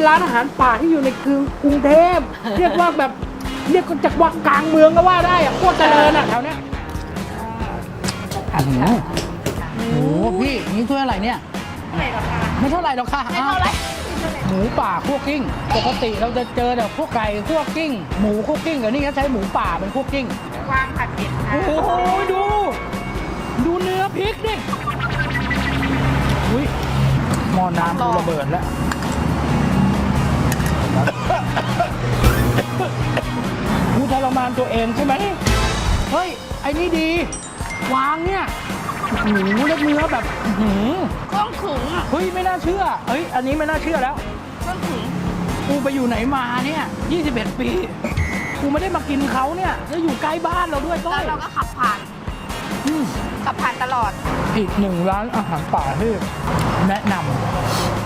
เป็นร้านอาหารป่าที่อยู่ในคือกรุงเทพเรียกว่าแบบเรียกว่าจากว่ากลางเมืองก็ว่าได้อะโคตรเจริญอะแถวเนี้ยโอ้โหโอ้โหพี่นี่ถ้วยอะไรเนี่ย ไม่เท่าไหร่หรอกค่ะไม่เท่าไหร่หมูป่าคั่วกิ้ง ปกติเราจะเจอแต่พวกไก่คั่วกิ้ง หมูคั่วกิ้งแต่นี่เขาใช้หมูป่าเป็นคั่วกิ้งวางผัดเผ็ดค่ะโอ้โหดู ดูเนื้อพริกดิอุ้ยหม้อน้ำกูระเบิดแล้ว กูทรมานตัวเองใช่ไหมเฮ้ย ไอ้นี่ดีวางเนี่ยโอ้โหแล้วเนื้อแบบอื้อหือเครื่องถึงอะเฮ้ยไม่น่าเชื่อเฮ้ย อันนี้ไม่น่าเชื่อแล้วเครื่องถึงกูไปอยู่ไหนมาเนี่ย21 ปีกูไม่ได้มากินเขาเนี่ยแล้วอยู่ใกล้บ้านเราด้วยก้อแล้ยวเราก็ขับผ่านอืมขับผ่านตลอด อีกหนึ่งร้านอาหารป่าที่แนะนำ